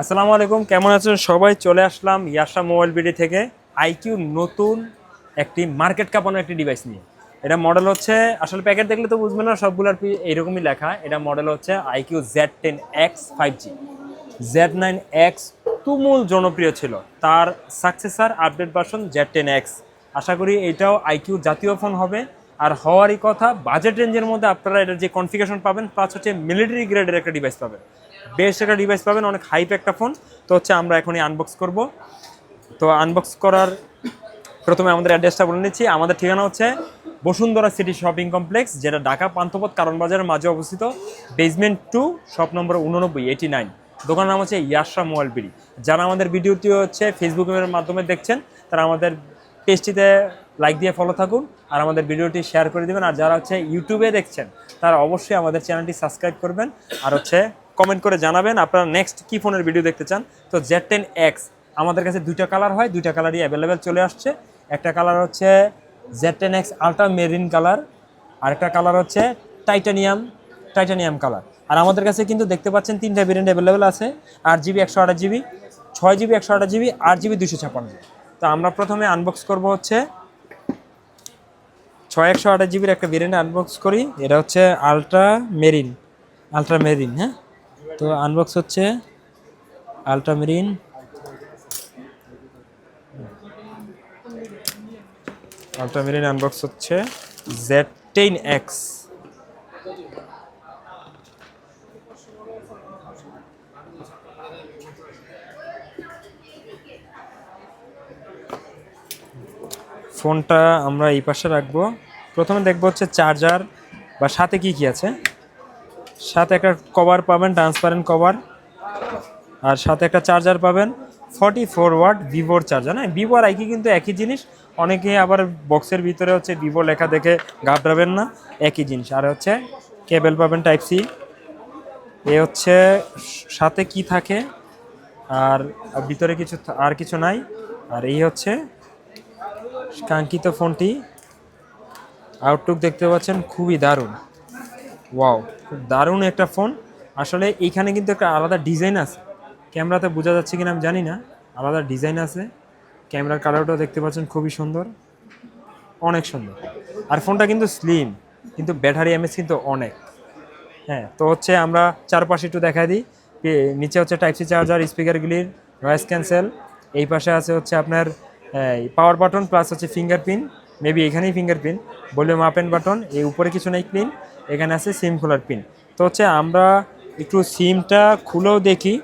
আসসালামু আলাইকুম, কেমন আছেন? সবাই চলে আসলাম ইয়াসা মোবাইল বিডি থেকে আইকিউ নতুন একটি মার্কেট কাঁপানো একটি ডিভাইস নিয়ে। এটা মডেল হচ্ছে, আসলে প্যাকেট দেখলে তো বুঝবে না সবগুলোর এইরকমই লেখা। এটা মডেল হচ্ছে iQOO Z ten X five G Z nine X তুমুল জনপ্রিয় ছিল। তার successor update version Z ten X আশা করি এটাও আইকিউ জাতীয় ফোন হবে। আর হওয়ারই কথা বাজেট রেঞ্জের মধ্যে আপনারা এটার যে কনফিগারেশন পাবেন প্লাস হচ্ছে মিলিটারি গ্রেডের একটা ডিভাইস পাবেন। বেশ একটা ডিভাইস পাবেন, অনেক হাইপ একটা ফোন তো হচ্ছে আমরা এখনই আনবক্স করব। তো আনবক্স করার প্রথমে আমাদের অ্যাড্রেসটা বলে নিচ্ছি। আমাদের ঠিকানা হচ্ছে বসুন্ধরা সিটি শপিং কমপ্লেক্স যেটা ঢাকা পান্থপথ কারণ বাজারের মাঝে অবস্থিত। বেসমেন্ট টু শপ নম্বর উননব্বই এইটি নাইন দোকানের নাম হচ্ছে ইয়াসা মোবাইল বিডি। যারা আমাদের ভিডিওটি হচ্ছে ফেসবুকের মাধ্যমে দেখছেন, তারা আমাদের পেজটিতে লাইক দিয়ে ফলো থাকুন আর আমাদের ভিডিওটি শেয়ার করে দিবেন। আর যারা হচ্ছে ইউটিউবে দেখছেন, তারা অবশ্যই আমাদের চ্যানেলটি সাবস্ক্রাইব করবেন। আর হচ্ছে কমেন্ট করে জানাবেন আপনারা নেক্সট কি ফোনের ভিডিও দেখতে চান? তো জেড টেন এক্স আমাদের কাছে দুইটা কালার হয়, দুইটা কালারই অ্যাভেলেবেল চলে আসছে। একটা কালার হচ্ছে Z ten X ultramarine colour আরেকটা কালার হচ্ছে টাইটানিয়াম টাইটানিয়াম কালার আর আমাদের কাছে কিন্তু দেখতে পাচ্ছেন তিনটা ভেরিয়েন্ট অ্যাভেলেবেল আছে আট জিবি একশো আঠাশ জিবি ছয় জিবি একশো আঠাশ জিবি আট জিবি দুশো ছাপ্পান্ন। তো আমরা প্রথমে আনবক্স করব হচ্ছে ছয় একশো আঠাশ জিবির একটা ভেরিয়েন্ট আনবক্স করি, এটা হচ্ছে আলট্রা মেরিন আলট্রা মেরিন হ্যাঁ? তো আনবক্স হচ্ছে আলট্রামেরিন আলট্রামেরিন আনবক্স হচ্ছে জেড টেন এক্স ফোনটা আমরা এই পাশে রাখব। প্রথমে দেখব হচ্ছে চার্জার বা সাথে কি কি আছে। সাথে একটা কভার পাবেন ট্রান্সপারেন্ট কভার আর সাথে একটা চার্জার পাবেন ফর্টি ফোর ওয়াট ভিভোর চার্জার হ্যাঁ ভিভো আর আইকি কিন্তু একই জিনিস। অনেকে আবার বক্সের ভিতরে হচ্ছে ভিভো লেখা দেখে ঘাবড়াবেন না, একই জিনিস। আর হচ্ছে কেবেল পাবেন টাইপ সি এ হচ্ছে সাথে কি থাকে? আর ভিতরে কিছু আর কিছু নাই। আর এই হচ্ছে কাঙ্ক্ষিত ফোনটি আউটলুক দেখতে পাচ্ছেন, খুবই দারুণ। ওয়াও খুব দারুণ একটা ফোন আসলে এইখানে কিন্তু একটা আলাদা ডিজাইন আছে। ক্যামেরাতে বোঝা যাচ্ছে কিনা আমি জানি না। আলাদা ডিজাইন আছে। ক্যামেরার কালারটাও দেখতে পাচ্ছেন, খুবই সুন্দর। অনেক সুন্দর। আর ফোনটা কিন্তু স্লিম কিন্তু ব্যাটারি এমএস কিন্তু অনেক। হ্যাঁ তো হচ্ছে আমরা চারপাশে একটু দেখা দিই। নিচে হচ্ছে টাইপ সি চার্জার স্পিকারগুলির নয়েস ক্যান্সেল এই পাশে আছে হচ্ছে আপনার পাওয়ার বাটন প্লাস হচ্ছে ফিঙ্গারপ্রিন্ট মেবি এখানেই fingerprint volume up and button এই উপরে কিছু নেই পিন এখানে আছে সিম খোলার পিন তো হচ্ছে আমরা একটু সিমটা খুলেও দেখি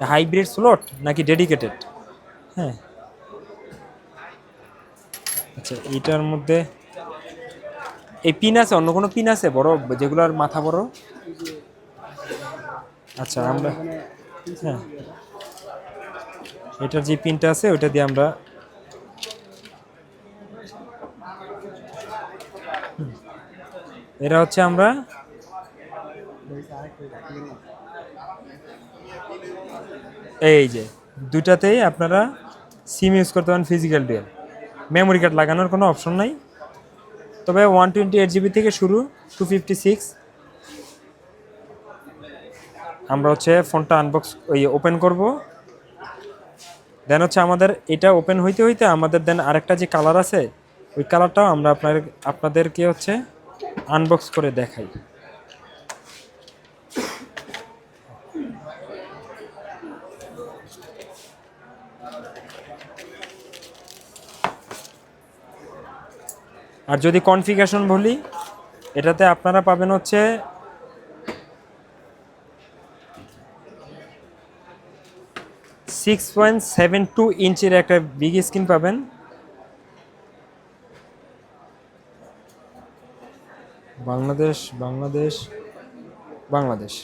হাইব্রিড স্লট নাকি ডেডিকেটেড হ্যাঁ। আচ্ছা এইটার মধ্যে, এই পিন আছে, অন্য কোনো পিন আছে? বড়, যেগুলোর মাথা বড়? আচ্ছা আমরা হ্যাঁ। এটার যে পিনটা আছে, ওইটা দিয়ে আমরা এটা হচ্ছে আমরা এই যে দুটাতেই আপনারা সিম ইউজ করতে পারেন ফিজিক্যাল ডুয়েল মেমোরি কার্ড লাগানোর কোনো অপশন নাই। তবে ওয়ান টোয়েন্টি এইট জিবি থেকে শুরু টু ফিফটি সিক্স আমরা হচ্ছে ফোনটা আনবক্স ওই ওপেন করব। দেন হচ্ছে আমাদের এটা ওপেন হইতে হইতে আমাদের দেন আরেকটা যে কালার আছে, ওই কালারটাও আমরা আপনার আপনাদেরকে হচ্ছে আনবক্স করে দেখাই। আর যদি কনফিগারেশন বলি, এটাতে আপনারা পাবেন হচ্ছে সিক্স পয়েন্ট সেভেন টু ইঞ্চের একটা বিগ স্ক্রিন পাবেন। Bangladesh Bangladesh Bangladesh.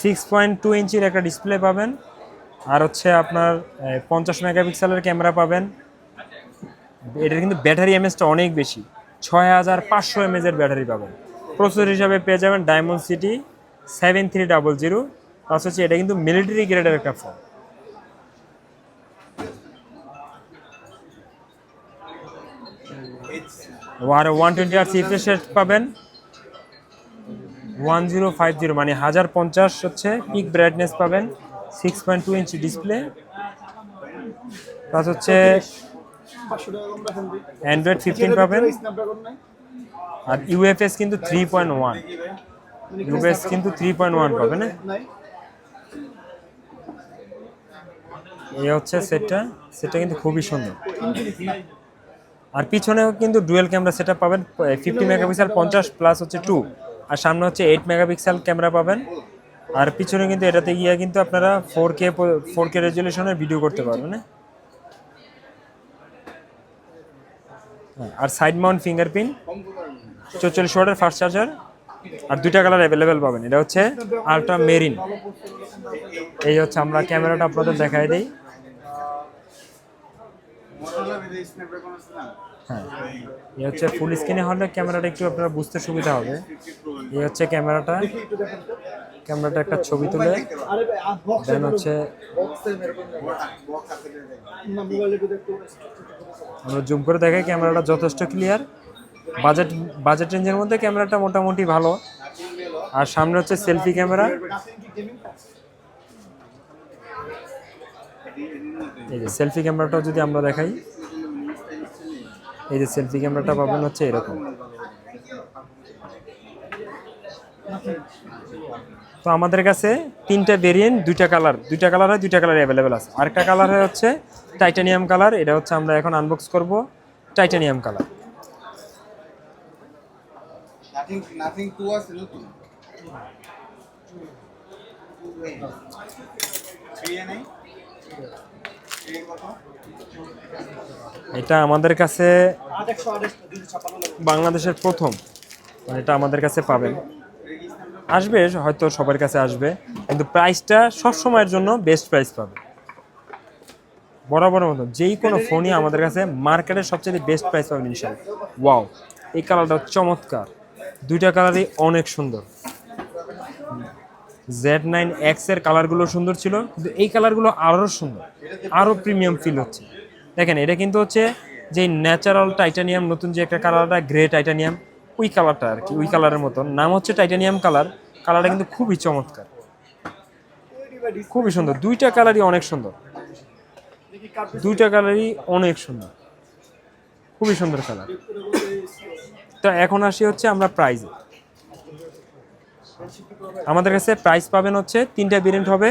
Six point two ইঞ্চির একটা ডিসপ্লে পাবেন। আর হচ্ছে আপনার পঞ্চাশ মেগাপিক্সেলের ক্যামেরা পাবেন। এটার কিন্তু ব্যাটারি এমএসটা অনেক বেশি। ছয় হাজার পাঁচশো এমএজের ব্যাটারি পাবেন। প্রসেসর হিসাবে পেয়ে যাবেন Dimensity seven three double zero plus হচ্ছে এটা কিন্তু মিলিটারি গ্রেডের একটা ফোন আর ওয়ান টোয়েন্টি আর সিফ্রেশ পাবেন। ওয়ান জিরো ফাইভ জিরো মানে হাজার পঞ্চাশ হচ্ছে পিক ব্রাইটনেস পাবেন। Six point two inch display plus হচ্ছে অ্যান্ড্রয়েড ফিফটিন পাবেন। আর ইউএফএস কিন্তু থ্রি পয়েন্ট ওয়ান ইউএস কিন্তু থ্রি পয়েন্ট ওয়ান পাবেন হ্যাঁ? এই হচ্ছে সেটটা সেটটা কিন্তু খুবই সুন্দর। আর পিছনেও কিন্তু ডুয়েল ক্যামেরা সেটা পাবেন ফিফটি মেগাপিক্সেল পঞ্চাশ প্লাস হচ্ছে টু আর সামনে হচ্ছে এইট মেগাপিক্সেল ক্যামেরা পাবেন। আর পিছনে কিন্তু এটাতে গিয়ে কিন্তু আপনারা ফোর কে ফোর কে রেজলিউশনের ভিডিও করতে পারবেন হ্যাঁ? হ্যাঁ, আর সাইড মাউন্ট ফিঙ্গারপ্রিন্ট চৌচল্লিশ ওয়াটের ফাস্ট চার্জার আর দুইটা কালার অ্যাভেলেবেল পাবেন। এটা হচ্ছে আলট্রা মেরিন এই হচ্ছে আমরা ক্যামেরাটা আপনাদের দেখাই দিই। হ্যাঁ। এই হচ্ছে ফুল স্ক্রিনে হলে ক্যামেরাটা একটু আপনারা বুঝতে সুবিধা হবে। এই হচ্ছে ক্যামেরাটা। ক্যামেরাটা একটা ছবি তুলে। দেন হচ্ছে আমরা জুম করে দেখাই ক্যামেরাটা যথেষ্ট ক্লিয়ার বাজেট বাজেট রেঞ্জের মধ্যে ক্যামেরাটা মোটামুটি ভালো। আর সামনে হচ্ছে সেলফি ক্যামেরা। এই যে সেলফি ক্যামেরাটাও যদি আমরা দেখাই, এই যে সেলফি ক্যামেরাটা পাবেন হচ্ছে এরকম। তো আমাদের কাছে তিনটা ভেরিয়েন্ট দুইটা কালার দুইটা কালার হয়, দুইটা কালার অ্যাভেলেবেল আছে। আরেকটা কালার হচ্ছে টাইটানিয়াম কালার এটা হচ্ছে আমরা এখন আনবক্স করব টাইটানিয়াম কালার এটা আমাদের কাছে বাংলাদেশের প্রথম। মানে এটা আমাদের কাছে পাবেন। আসবে, হয়তো সবার কাছে আসবে। কিন্তু প্রাইসটা সব সময়ের জন্য বেস্ট প্রাইস পাবে। বরাবর মতো, যেই কোনো ফোনই আমাদের কাছে মার্কেটের সবচেয়ে বেস্ট প্রাইস পাবেন ইনশাল্লাহ ওয়াও এই কালারটা চমৎকার। দুইটা কালারই অনেক সুন্দর। জেড নাইন এক্সের কালারগুলো সুন্দর ছিল, কিন্তু এই কালারগুলো আরও সুন্দর আরও প্রিমিয়াম ফিল হচ্ছে। দেখেন, এটা কিন্তু হচ্ছে যে ন্যাচারাল টাইটানিয়াম নতুন যে একটা কালারটা গ্রে টাইটানিয়াম ওই কালারটা আর কি, ওই কালারের মতন। নাম হচ্ছে টাইটানিয়াম কালার কালারটা কিন্তু খুবই চমৎকার। খুবই সুন্দর, দুইটা কালারই অনেক সুন্দর। দুইটা কালারই অনেক সুন্দর। খুবই সুন্দর কালার তো এখন আসি হচ্ছে আমরা প্রাইজে আমাদের কাছে প্রাইস পাবেন হচ্ছে তিনটা ভেরিয়েন্ট হবে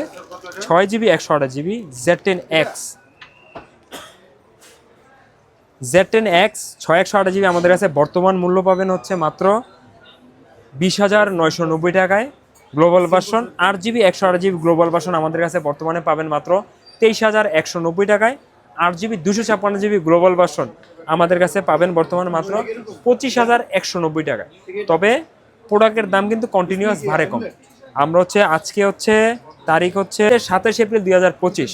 ছয় জিবি একশো আঠাশ GB Z ten X Z ten X ছয়, একশো আঠাশ জিবি আমাদের কাছে বর্তমান মূল্য পাবেন হচ্ছে মাত্র বিশ হাজার নয়শো নব্বই টাকায়। গ্লোবাল ভার্সন আট জিবি একশো আট জিবি গ্লোবাল ভার্সন আমাদের কাছে বর্তমানে পাবেন মাত্র তেইশ হাজার একশো নব্বই টাকায়। আট জিবি দুশো ছাপ্পান্ন জিবি গ্লোবাল ভার্সন আমাদের কাছে পাবেন বর্তমানে মাত্র পঁচিশ হাজার একশো নব্বই টাকায়। তবে প্রোডাক্টের দাম কিন্তু কন্টিনিউয়াস ভারে কম। আমরা হচ্ছে আজকে হচ্ছে তারিখ হচ্ছে সাতাশ এপ্রিল দুই হাজার পঁচিশ।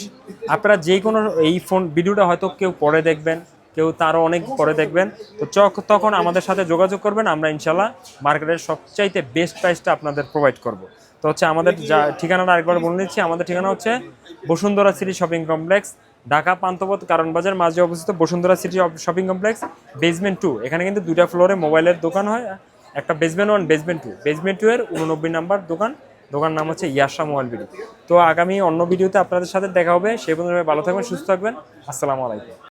আপনারা যে কোনো এই ফোন ভিডিওটা হয়তো কেউ পরে দেখবেন কেউ তারও অনেক পরে দেখবেন। তো চক তখন আমাদের সাথে যোগাযোগ করবেন আমরা ইনশাল্লাহ মার্কেটের সবচাইতে বেস্ট প্রাইসটা আপনাদের প্রোভাইড করব। তো হচ্ছে আমাদের যা ঠিকানাটা আরেকবার বলে নিচ্ছি আমাদের ঠিকানা হচ্ছে Bashundhara city shopping complex Dhaka Panthapath কারণ বাজার মাঝে অবস্থিত Bashundhara city shopping complex basement two এখানে কিন্তু দুইটা ফ্লোরে মোবাইলের দোকান হয়। একটা basement one basement two basement two এর উননব্বই নাম্বার দোকান। দোকান নাম হচ্ছে ইয়াশা মোবাইল ভিডিও তো আগামী অন্য ভিডিওতে আপনাদের সাথে দেখা হবে। সেই পর্যন্ত ভালো থাকবেন, সুস্থ থাকবেন। আসসালামু আলাইকুম।